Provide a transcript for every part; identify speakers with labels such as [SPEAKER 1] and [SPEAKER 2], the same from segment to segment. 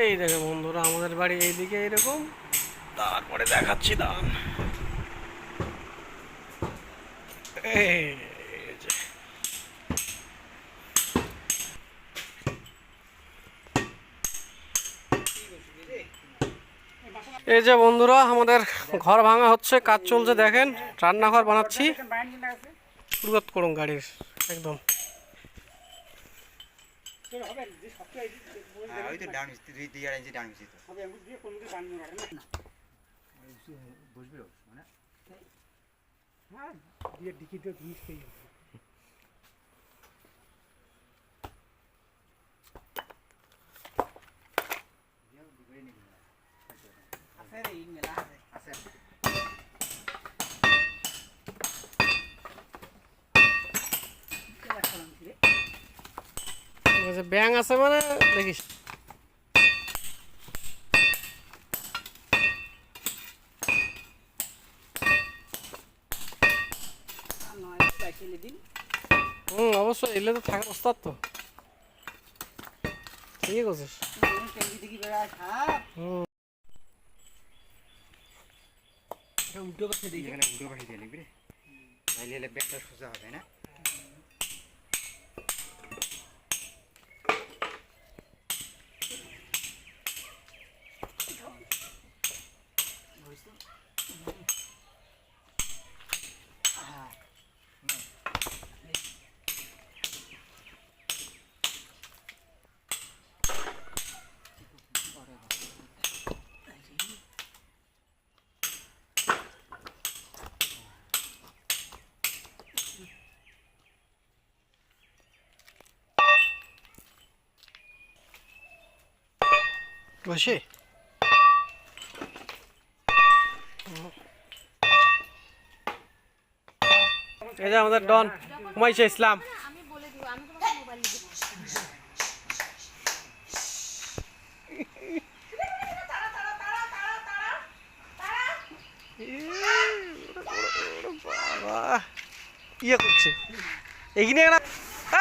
[SPEAKER 1] এই দেখো বন্ধুরা, আমাদের বাড়ি এইদিকে এইরকম। তারপরে দেখাচ্ছি দাম। এই যে। বন্ধুরা, আমাদের ঘর ভাঙা হচ্ছে, কাজ চলছে, দেখেন, রান্নাঘর বানাচ্ছি। করুন গাড়ির, একদম।
[SPEAKER 2] হ্যাঁ, ওই তো ডাউন মিস্ত্রি দুই দুই আড়াই ইঞ্চি ডাউন মিস্ত্রি তো। বুঝবি মানে?
[SPEAKER 1] আছে ব্যাং আছে মানে দেখিস। হুম এলে তো থাকার ওস্তাদ তো। ঠিক আছে
[SPEAKER 2] উল্টো পাশে দিই এখানে উল্টো পাশে দিয়ে লিখবি রে। তাইলে সোজা হবে না?
[SPEAKER 1] বসে। এই যে আমাদের ডন হুমাইশা ইসলাম। ইয়ে করছে। এখানে একটা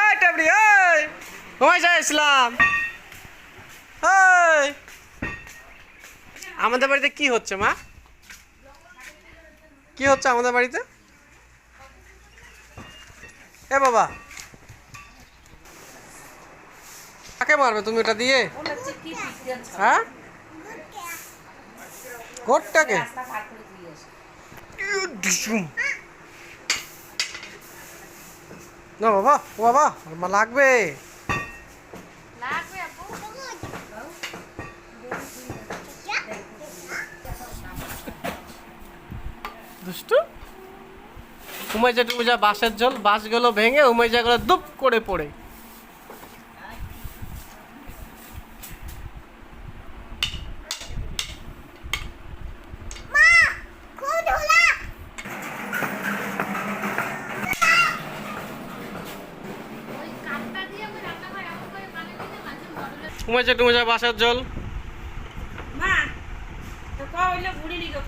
[SPEAKER 1] এই টাবড়ি এই! হুমাইশা ইসলাম এই আমাদের বাড়িতে কি হচ্ছে, মা? কি হচ্ছে আমাদের বাড়িতে? এ বাবা। কাকে মারবে তুমি ওটা দিয়ে? হ্যাঁ? ডিসুম। না বাবা, ও বাবা লাগবে। দুষ্টু? উমেজা টুমেজা বাঁশের জল, বাঁশগুলো ভেঙে উমেজাগুলো দুপ করে পড়ে। উমেজা টুমেজা বাঁশের জল।
[SPEAKER 3] মা তো কইলে বুড়ি নিগো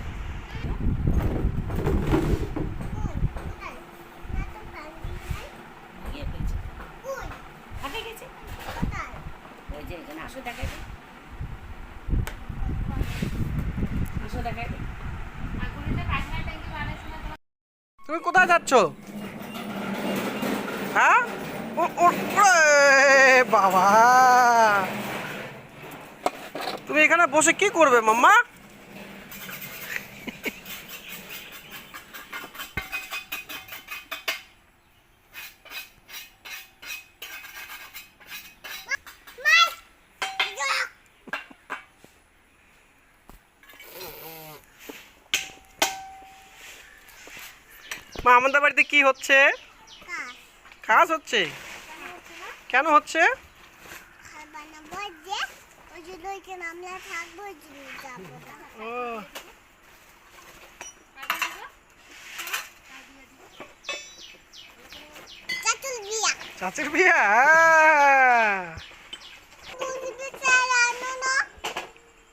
[SPEAKER 3] এখানে আসো, দেখাই দিই আসো, দেখাই দে
[SPEAKER 4] আগুনিতে পাখনা ট্যাঙ্কি বানাইছি না তোমার
[SPEAKER 1] তুমি কোথায় যাচ্ছ? হ্যাঁ? বাবা। তুমি এখানে বসে কি করবে, মাম্মা? মা, আমাদের বাড়িতে কি হচ্ছে? কাজ হচ্ছে? কেন হচ্ছে?
[SPEAKER 5] চাচুর বিয়া না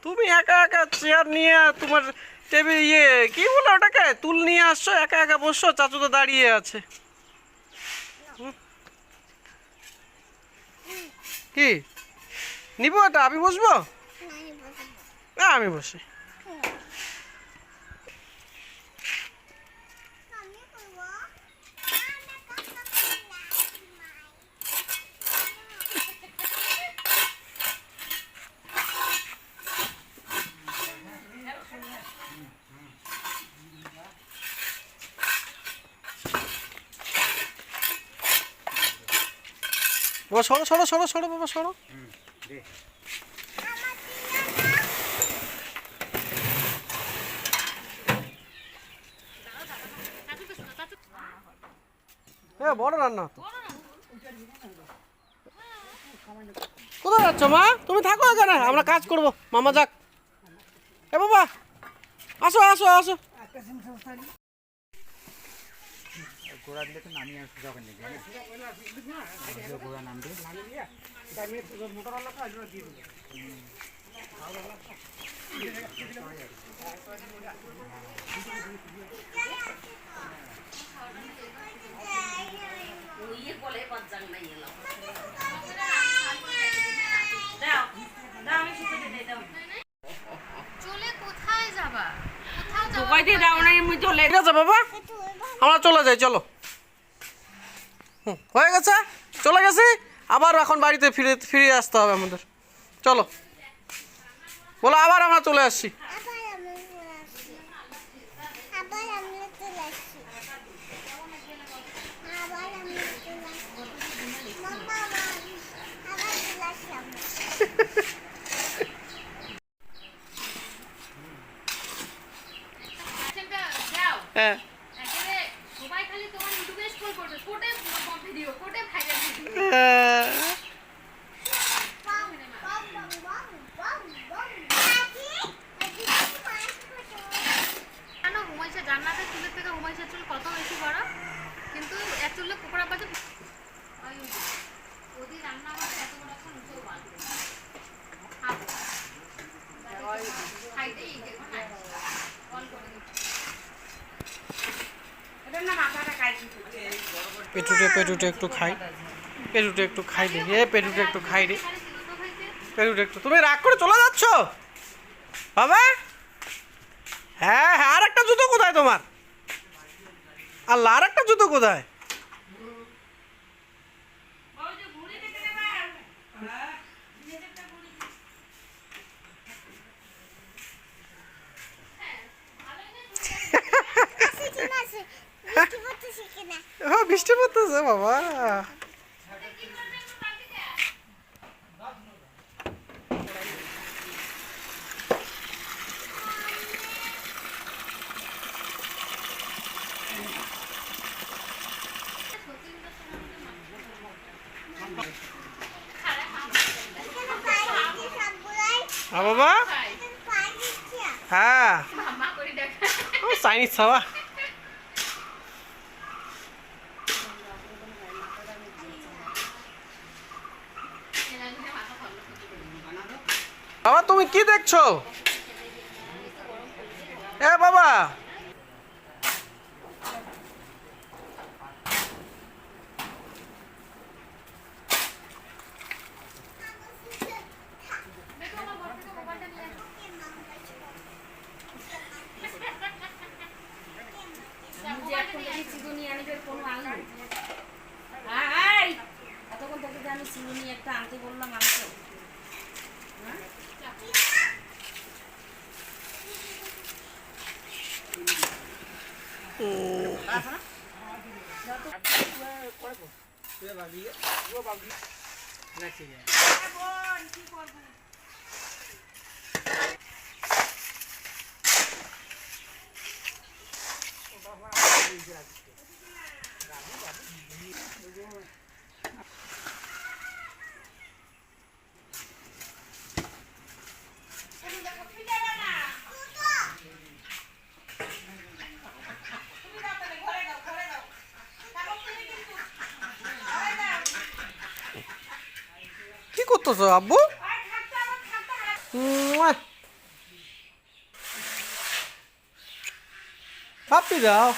[SPEAKER 1] তুমি একা একা চেয়ার নিয়ে তোমার টেবিল ইয়ে কি বলো ওটাকে? তুল নিয়ে আসছো একা একা বসছো? চাচু তো দাঁড়িয়ে আছে। কি? নিবো এটা? আমি বসবো? না আমি বসি
[SPEAKER 5] আমি করব না কাকা করলাম
[SPEAKER 1] বাবা, সরো সরো সরো সরো, বাবা, সরো। এ, বড় রান্না কোথায় যাচ্ছ, মা? তুমি থাকো এখানে, আমরা কাজ করব। মামা যাক। এ, বাবা, আসো আসো আসো।
[SPEAKER 2] গোড়া দিলে তো নামিয়ে আর সোজা দেখবে গোড়া নাম দিয়ে
[SPEAKER 3] ইয়ে আমি
[SPEAKER 4] চলে কোথায় যাবা? কোথাও যাবা
[SPEAKER 3] দিয়ে দাও না আমি চলে
[SPEAKER 1] আছে বাবা। আমরা চলে যাই চলো। হয়ে গেছে? চলে গেছি? আবার এখন বাড়িতে ফিরে ফিরে আসতে হবে আমাদের। চলো। বলো আবার আমরা চলে আসছি।
[SPEAKER 4] আচ্ছা,
[SPEAKER 1] হ্যাঁ।
[SPEAKER 4] খালি তোমার ইউটিউবে স্ক্রল করবে কোটে ভিডিও কোটে ভাইরাল ভিডিও জান্নাতের চুলের থেকে হুমাইশার চুল কত বেশি বড়? কিন্তু এক চুলে পাচ্ছে ওই ওদি রান্না এত বড় না। অল করে দিচ্ছি
[SPEAKER 3] এটা না মাথাটা কাটি
[SPEAKER 1] পেটুটে পেটুটে একটু খাই। পেটুটে একটু খাই রে। এ, পেটুটে একটু খাই রে। পেটুটে একটু। তুমি রাগ করে চলে যাচ্ছ? বাবা! হ্যাঁ হ্যাঁ আর একটা জুতো কোথায় তোমার? আল্লাহ আর একটা জুতো কোথায়? বাবা হ্যাঁ বাবা হ্যাঁ। ও চাইনিজ খাওয়া। তুমি কি দেখছ? এ বাবা
[SPEAKER 3] ভাবি ও ভাবি রাখি যায় কি করব বাবা রাখি
[SPEAKER 1] রাখি করতেছো আব্বু মুয়া। পাপ্পি দাও